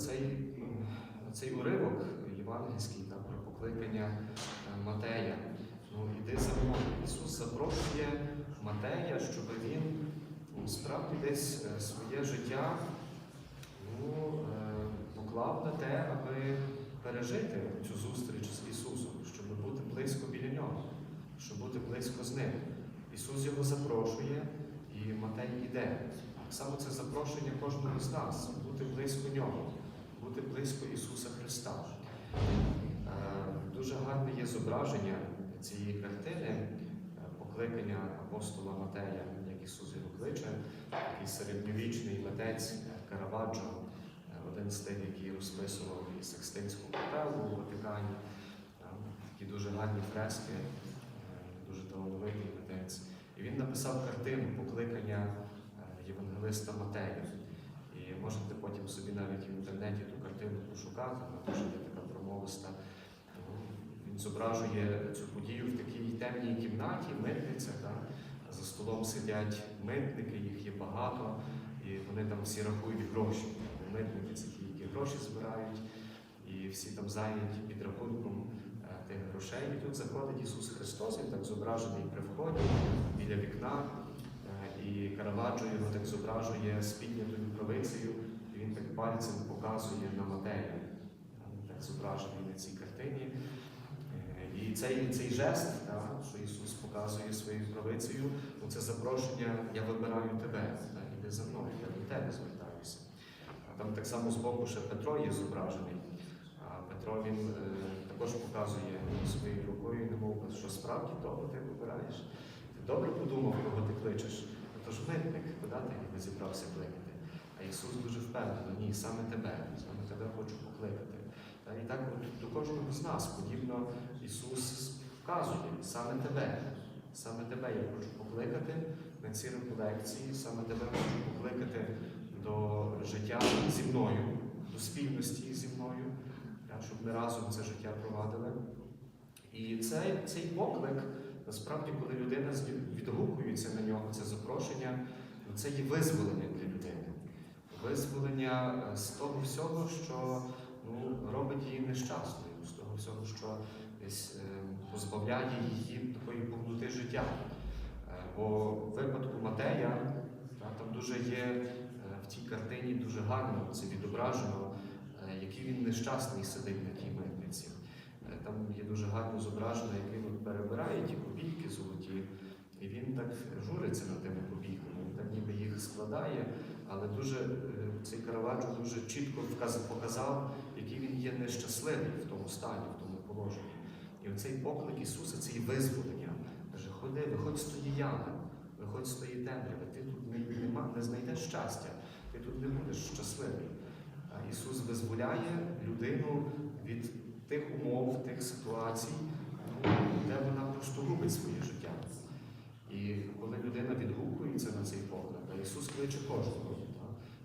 цей, цей уривок євангельський та, про покликання е, Матея. Ну, іди за мною. Ісус запрошує Матея, щоб він ну, справді десь е, своє життя ну, е, поклав на те, аби пережити цю зустріч з Ісусом, щоб бути близько біля нього, щоб бути близько з ним. Ісус його запрошує, і Матей йде. Так само це запрошення кожного з нас бути близько нього, бути близько Ісуса Христа. Е, Дуже гарне є зображення цієї картини, е, покликання апостола Матея, як Ісус його кличе, такий середньовічний митець Караваджо, е, один з тих, який розписував і Секстинську капелу у Ватикані. Такі дуже гарні фрески, дуже талановитий митець. І він написав картину покликання євангелиста Матея. Можете потім собі навіть в інтернеті ту картину пошукати, вона дуже є така промовиста. Ну, Він зображує цю подію в такій темній кімнаті, митниця. Та? За столом сидять митники, їх є багато, і вони там всі рахують гроші. Митники це ті, які гроші збирають, і всі там зайняті підрахунком е, тих грошей. І тут заходить Ісус Христос, він так зображений при вході біля вікна. І Караваджо його так зображує з піднятою правицею, і він так пальцем показує на Матея. Так зображений на цій картині. Е, І цей, цей жест, та, що Ісус показує своєю правицею, ну, це запрошення, я вибираю тебе, та, іди за мною, я до тебе звертаюся. А Там так само збоку ще Петро є зображений. А Петро він е, також показує своєю рукою, немов що справді того ти вибираєш. Ти добре подумав, кого ти кличеш. Тож митник, куди ти ніби зібрався кликати. А Ісус дуже впевнено, ні, саме тебе, саме тебе хочу покликати. Та і так до кожного з нас подібно Ісус вказує саме тебе, саме тебе я хочу покликати на ці реколекції, саме тебе хочу покликати до життя зі мною, до спільності зі мною, щоб ми разом це життя провадили. І цей, цей поклик, насправді, коли людина відгукується на нього, це запрошення, ну, це є визволення для людини. Визволення е, з того всього, що ну, робить її нещасною, з того всього, що десь е, позбавляє її такої повноти життя. Е, Бо в випадку Матея там дуже є в цій картині дуже гарно це відображено, який він нещасний сидить на тій митниці. Е, Там є дуже гарно зображено, як він от перебирає ті копійки золоті, і він так журиться над тими копійками, він так ніби їх складає, але дуже е, цей Караваджо дуже чітко показав, який він є нещасливий в тому стані, в тому положенні. І оцей поклик Ісуса це і визволення. Каже, ходи, виходь з тої ями, виходь з тої темряви, ти тут не, нема, не знайдеш щастя, ти тут не будеш щасливий. Ісус визволяє людину від тих умов, тих ситуацій, ну, де вона просто губить своє життя. І коли людина відгукується на цей поклик, кличе кожного,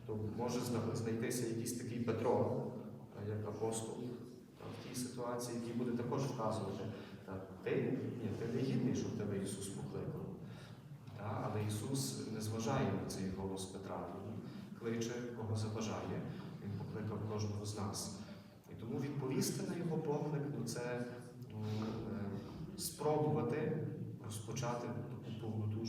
то може зна- знайтися якийсь такий Петро, як апостол, та, в тій ситуації, який буде також вказувати, та, ти, ні, ти не гідний, щоб тебе Ісус покликав. Та, але Ісус не зважає на цей голос Петра, Він кличе, кого забажає. Він покликав кожного з нас. І тому відповісти на його поклик ну, це ну, е, спробувати розпочати таку повноту